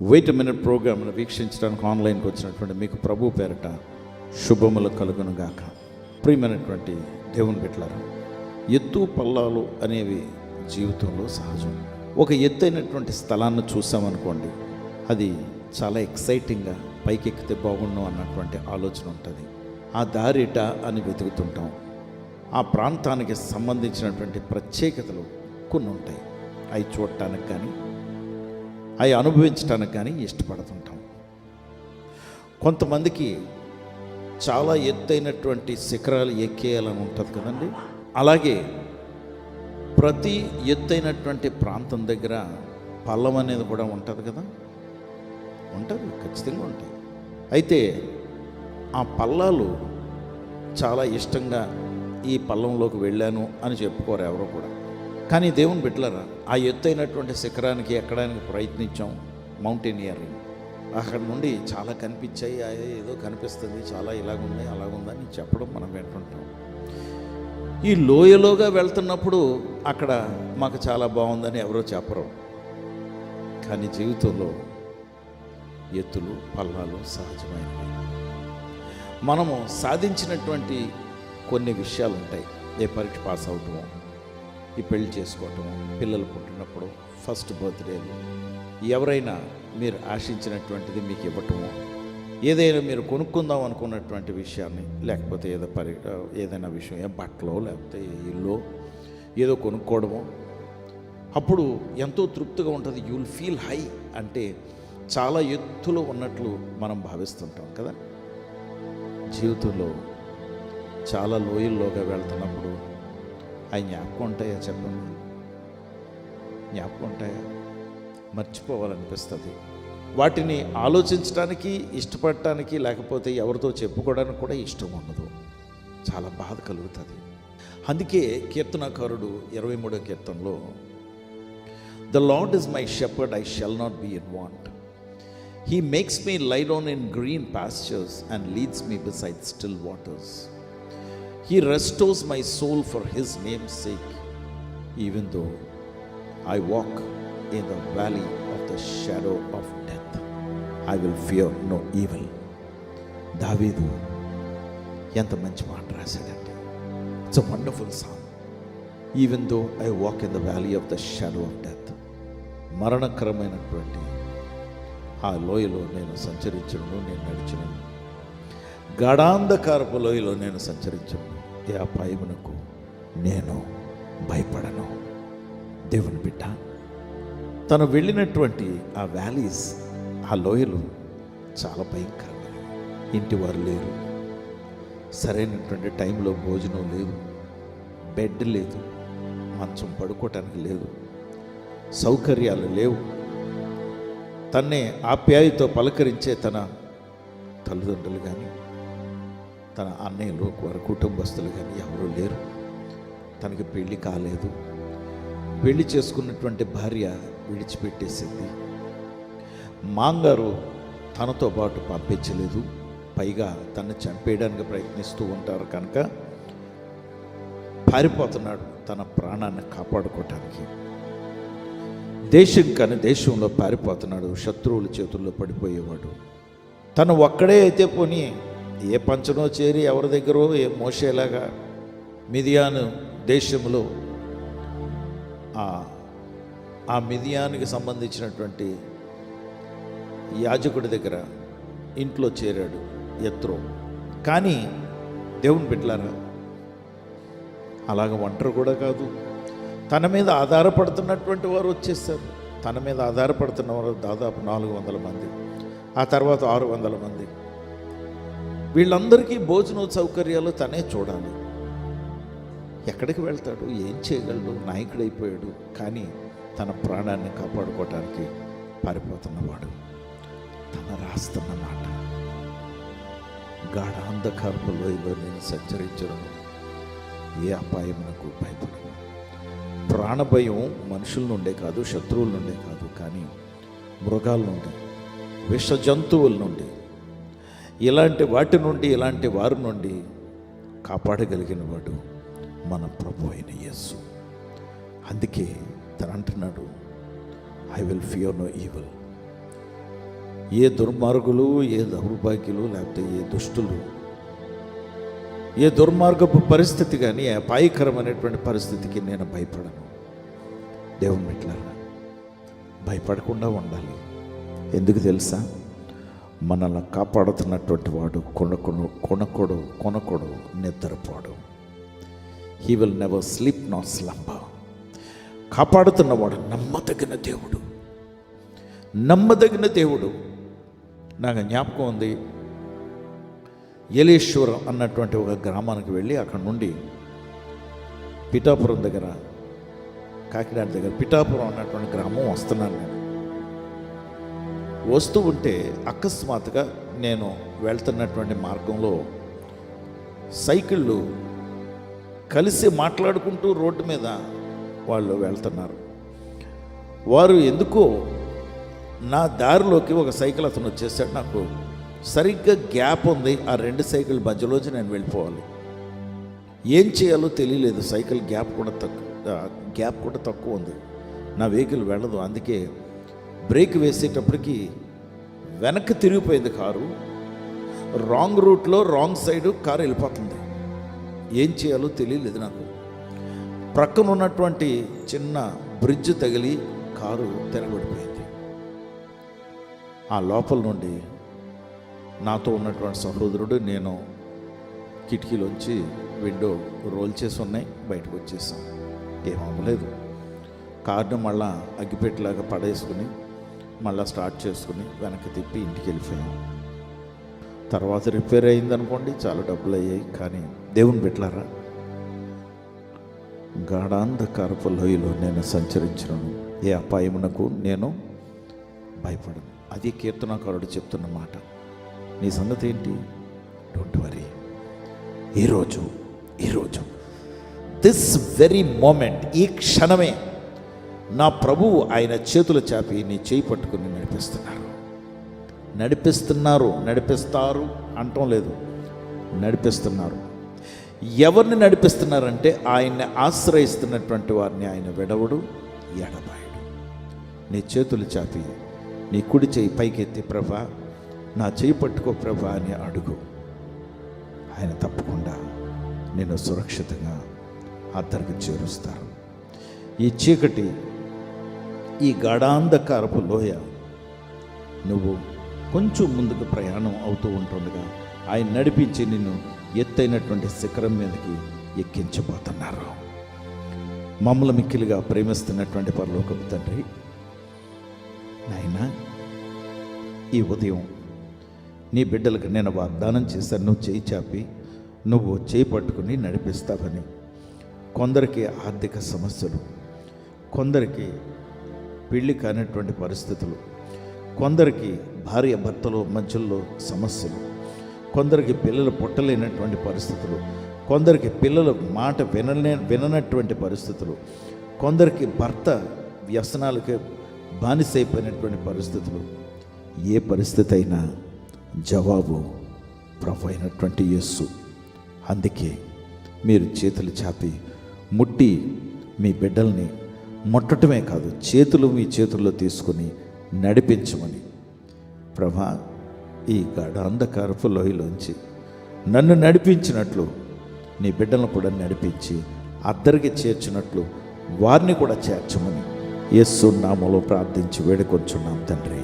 Wait minute ప్రోగ్రామ్ను వీక్షించడానికి ఆన్లైన్కి వచ్చినటువంటి మీకు ప్రభు పేరట శుభములు కలుగునుగాక. ప్రియమైనటువంటి దేవుని బిడ్డలారా ఎత్తు పల్లాలు అనేవి జీవితంలో సహజం. ఒక ఎత్తైనటువంటి స్థలాన్ని చూసామనుకోండి అది చాలా ఎక్సైటింగ్గా పైకి ఎక్కితే బాగుండు అన్నటువంటి ఆలోచన ఉంటుంది. ఆ దారిట అని వెతుకుతుంటాం. ఆ ప్రాంతానికి సంబంధించినటువంటి ప్రత్యేకతలు కొన్ని ఉంటాయి అవి చూడటానికి కానీ అవి అనుభవించడానికి కానీ ఇష్టపడుతుంటాం. కొంతమందికి చాలా ఎత్తైనటువంటి శిఖరాలు ఎక్కేయాలని ఉంటుంది కదండి. అలాగే ప్రతి ఎత్తైనటువంటి ప్రాంతం దగ్గర పల్లం అనేది కూడా ఉంటుంది కదా. ఉంటుంది ఖచ్చితంగా ఉంటాయి అయితే ఆ పల్లాలు చాలా ఇష్టంగా ఈ పల్లంలోకి వెళ్ళాను అని చెప్పుకోరు ఎవరు కూడా. కానీ దేవుని బిడ్డలరా ఆ ఎత్తైనటువంటి శిఖరానికి ఎక్కడానికి ప్రయత్నించాం? మౌంటైనియరింగ్ అక్కడ నుండి చాలా కనిపించాయి ఏదో కనిపిస్తుంది చాలా ఇలాగుంది అలాగుందని చెప్పడం మనం వింటుంటాం. ఈ లోయలోగా వెళ్తున్నప్పుడు అక్కడ మాకు చాలా బాగుందని ఎవరో చెప్పరు. కానీ జీవితంలో ఎత్తులు పల్లాలు సహజమైనవి. మనము సాధించినటువంటి కొన్ని విషయాలు ఉంటాయి ఏ పరీక్ష పాస్ అవుతామో ఈ పెళ్ళి చేసుకోవటం పిల్లలు పుట్టినప్పుడు ఫస్ట్ బర్త్డేలు ఎవరైనా మీరు ఆశించినటువంటిది మీకు ఇవ్వటము ఏదైనా మీరు కొనుక్కుందాం అనుకున్నటువంటి విషయాన్ని లేకపోతే ఏదో పరి ఏదైనా విషయం ఏ బట్టలో లేకపోతే ఇల్లు ఏదో కొనుక్కోవడము అప్పుడు ఎంతో తృప్తిగా ఉంటుంది యూ విల్ ఫీల్ హై అంటే చాలా ఎత్తులో ఉన్నట్లు మనం భావిస్తుంటాం కదా. జీవితంలో చాలా లోయల్లోగా వెళ్తున్నప్పుడు అవి జ్ఞాపకం ఉంటాయా చెప్పండి? జ్ఞాపకం ఉంటాయా? మర్చిపోవాలనిపిస్తుంది. వాటిని ఆలోచించడానికి ఇష్టపడటానికి లేకపోతే ఎవరితో చెప్పుకోవడానికి కూడా ఇష్టం ఉండదు. చాలా బాధ కలుగుతుంది. అందుకే కీర్తనకారుడు ఇరవై మూడో కీర్తనలో the lord is my shepherd I shall not be in want. He makes me lie down in green pastures and leads me beside still waters. He restores my soul for his name sake even though I walk in the valley of the shadow of death I will fear no evil దావీదు ఎంత మంచి మాట రాశాడంటే it's a wonderful song even though I walk in the valley of the shadow of death మరణకరమైనటువంటి ఆ లోయలో నేను సంచరించడము నేను నడిచినను. గడాంధకారపు లోయలో నేను సంచరించను. ఏ అపాయమునకు నేను భయపడను. దేవుని బిడ్డ తను వెళ్ళినటువంటి ఆ వ్యాలీస్ ఆ లోయలు చాలా భయంకరమైన ఇంటి వారు లేరు. సరైనటువంటి టైంలో భోజనం లేదు. బెడ్ లేదు. మంచం పడుకోవటానికి లేదు. సౌకర్యాలు లేవు. తన్నే ఆప్యాయతో పలకరించే తన తల్లిదండ్రులు కానీ తన అన్నయ్యలు వారి కుటుంబస్తులు కానీ ఎవరూ లేరు. తనకి పెళ్ళి కాలేదు. పెళ్ళి చేసుకున్నటువంటి భార్య విడిచిపెట్టేసింది. మాంగారు తనతో పాటు పంపించలేదు. పైగా తను చంపేయడానికి ప్రయత్నిస్తూ ఉంటారు కనుక పారిపోతున్నాడు తన ప్రాణాన్ని కాపాడుకోవటానికి. దేశం కానీ దేశంలో పారిపోతున్నాడు. శత్రువుల చేతుల్లో పడిపోయేవాడు. తను ఒక్కడే అయితే పోని ఏ పంచనో చేరి ఎవరి దగ్గర ఏ మోసేలాగా మిదియాను దేశంలో ఆ మిదియానికి సంబంధించినటువంటి యాజకుడి దగ్గర ఇంట్లో చేరాడు ఎత్రో కానీ దేవుని బిడ్డలారా అలాగ ఒంటరి కూడా కాదు. తన మీద ఆధారపడుతున్నటువంటి వారు వచ్చేస్తారు తన మీద ఆధారపడుతున్న వారు దాదాపు నాలుగు వందల మంది ఆ తర్వాత ఆరు వందల మంది. వీళ్ళందరికీ భోజన సౌకర్యాలు తనే చూడాలి. ఎక్కడికి వెళ్తాడు? ఏం చేయగలడు? నాయకుడైపోయాడు. కానీ తన ప్రాణాన్ని కాపాడుకోవటానికి పారిపోతున్నవాడు. తన రాస్తున్న మాట. గాఢాంధకారపు లోయలో నేను సంచరించడం ఏ అపాయం నాకు భయపడను. ప్రాణభయం మనుషుల నుండే కాదు శత్రువుల నుండే కాదు కానీ మృగాల నుండి విష జంతువుల నుండి ఇలాంటి వాటి నుండి ఇలాంటి వారి నుండి కాపాడగలిగిన వాడు మన ప్రభు అయిన యేసు. అందుకే తను అంటున్నాడు I will fear no evil ఏ దుర్మార్గులు ఏ దౌర్భాగ్యులు లేకపోతే ఏ దుష్టులు ఏ దుర్మార్గపు పరిస్థితి కానీ అపాయకరమైనటువంటి పరిస్థితికి నేను భయపడను. దేవుని మెట్లారా భయపడకుండా ఉండాలి. ఎందుకు తెలుసా? మనల్ని కాపాడుతున్నటువంటి వాడు కొనకొను కొనకొడు కొనకొడు నిద్రపోడు. He will never sleep not slumber కాపాడుతున్నవాడు నమ్మదగిన దేవుడు. నమ్మదగిన దేవుడు. నాకు జ్ఞాపకం ఉంది. ఏలేశ్వరం అన్నటువంటి ఒక గ్రామానికి వెళ్ళి అక్కడ నుండి పిఠాపురం దగ్గర కాకినాడ దగ్గర పిఠాపురం అన్నటువంటి గ్రామం వస్తున్నాను నేను. వస్తూ ఉంటే అకస్మాత్తుగా నేను వెళ్తున్నటువంటి మార్గంలో సైకిళ్ళు కలిసి మాట్లాడుకుంటూ రోడ్డు మీద వాళ్ళు వెళ్తున్నారు. వారు ఎందుకో నా దారిలోకి ఒక సైకిల్ అతను వచ్చేసాడు. నాకు సరిగ్గా గ్యాప్ ఉంది. ఆ రెండు సైకిల్ మధ్యలోంచి నేను వెళ్ళిపోవాలి. ఏం చేయాలో తెలియలేదు. సైకిల్ గ్యాప్ కూడా తక్కువ గ్యాప్ కూడా తక్కువ ఉంది. నా వెహికల్ వెళ్ళదు. అందుకే బ్రేక్ వేసేటప్పటికి వెనక్కి తిరిగిపోయింది కారు. రాంగ్ రూట్లో రాంగ్ సైడ్ కారు వెళ్ళిపోతుంది. ఏం చేయాలో తెలియలేదు నాకు. ప్రక్కన ఉన్నటువంటి చిన్న బ్రిడ్జ్ తగిలి కారు తిరగబడిపోయింది. ఆ లోపల నుండి నాతో ఉన్నటువంటి సహోదరుడు నేను కిటికీలోంచి విండో రోల్ చేసి ఉన్నాయి బయటకు వచ్చేసాం. ఏమవ్వలేదు కారును మళ్ళా అగ్గిపెట్టలాగా పడేసుకుని మళ్ళీ స్టార్ట్ చేసుకుని వెనక్కి తిప్పి ఇంటికి వెళ్ళిపోయాం. తర్వాత రిపేర్ అయిందనుకోండి చాలా డబ్బులు అయ్యాయి. కానీ దేవుని పెట్టారా గాఢాంధకారపు లోయలో నేను సంచరించను ఏ అపాయమునకు నేను భయపడను. అది కీర్తనకారుడు చెప్తున్న మాట. నీ సంగతి ఏంటి? డోంట్ వరీ ఈరోజు ఈరోజు దిస్ వెరీ మోమెంట్ ఈ క్షణమే నా ప్రభువు ఆయన చేతులు చాపి నీ చేయి పట్టుకుని నడిపిస్తున్నారు. నడిపిస్తున్నారు నడిపిస్తారు అంటం లేదు. నడిపిస్తున్నారు. ఎవరిని నడిపిస్తున్నారంటే ఆయన్ని ఆశ్రయిస్తున్నటువంటి వారిని ఆయన విడవడు ఎడబాయడు నీ చేతులు చాపి నీ కుడి చేయి పైకెత్తి ప్రభా నా చేయి పట్టుకో ప్రభా అని అడుగు. ఆయన తప్పకుండా నేను సురక్షితంగా అద్దరికి చేరుస్తారు. ఈ చీకటి ఈ గాఢాంధకారపు లోయ నువ్వు కొంచెం ముందుకు ప్రయాణం అవుతూ ఉంటుండగా ఆయన నడిపించి నిన్ను ఎత్తైనటువంటి శిఖరం మీదకి ఎక్కించబోతున్నారు. మమ్మల మిక్కిలిగా ప్రేమిస్తున్నటువంటి పరలోకపు తండ్రి నాయన ఈ ఉదయం నీ బిడ్డలకు నేను వాగ్దానం చేశాను నువ్వు చేయి చాపి నువ్వు చేయి పట్టుకుని నడిపిస్తావని. కొందరికి ఆర్థిక సమస్యలు కొందరికి పెళ్ళి కానటువంటి పరిస్థితులు. కొందరికి భార్య భర్తలు మధ్యలో సమస్యలు. కొందరికి పిల్లలు పుట్టలేనటువంటి పరిస్థితులు. కొందరికి పిల్లలు మాట వినలే విననటువంటి పరిస్థితులు. కొందరికి భర్త వ్యసనాలకి బానిసైపోయినటువంటి పరిస్థితులు. ఏ పరిస్థితి అయినా జవాబు ప్రభు అయినటువంటి యస్సు అందుకే మీరు చేతులు చాపి ముట్టి మీ బిడ్డల్ని ముట్టటమే కాదు చేతులు మీ చేతుల్లో తీసుకుని నడిపించమని. ప్రభా ఈ గాఢ అంధకారపు లోయలోంచి నన్ను నడిపించినట్లు నీ బిడ్డలను కూడా నడిపించి అద్దరికి చేర్చినట్లు వారిని కూడా చేర్చమని యస్సు నామలో ప్రార్థించి వేడుకొంచున్నాం తండ్రి.